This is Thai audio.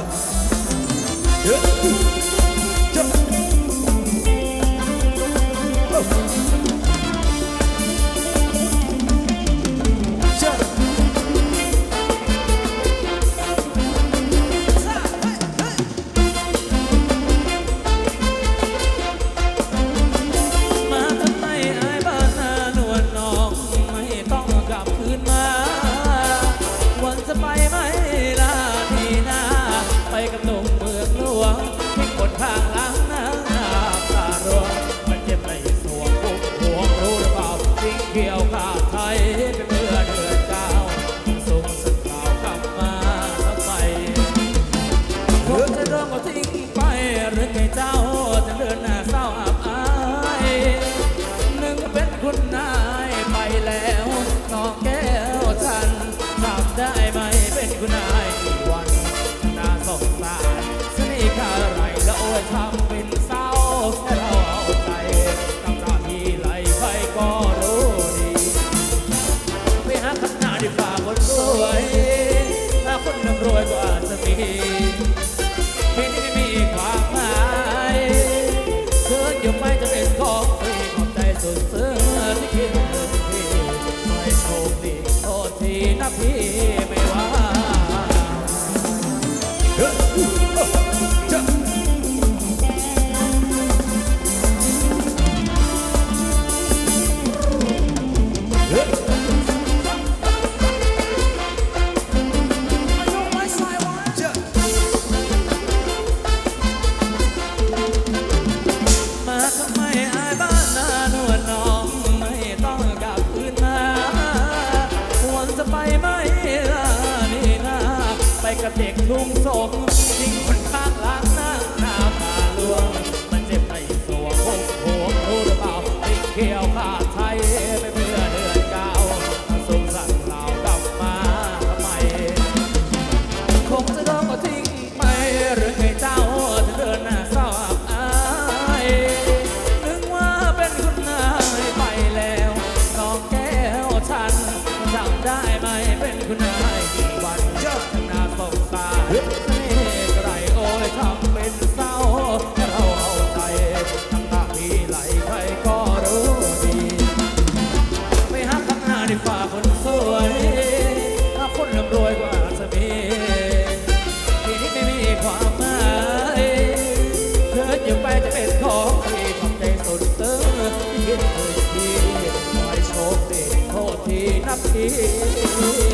Yeah. หนุ่มเมืองหลวงที่คนข้างหล้างน้าตาร่วงมันเจ็บในสวงพุ่มพวงรู้หรือเปล่าวิ่งเกี่ยวข้าไทยเป็นเมื่อเดือนเก้าส่งสักข่าวกลับมาแล้วไปคงจะร้องก็ทิ้งไปหรือไงเจ้า วย ถ้าคนร่ำรวยก็อาจจะมีเพลงนี้ไม่มีความหมายเธออยู่ไปจะเป็นของฟรีขอบใจสุดซึ้งที่คิดถึงพี่ไม่โชคดีโทษทีนะพี่ไม่ว่า สมยิ่งคนข้างหลังหน้าหน้าตาลวง มันเจ็บในตัวโกหรู้หรืเปาติดเขียว happy.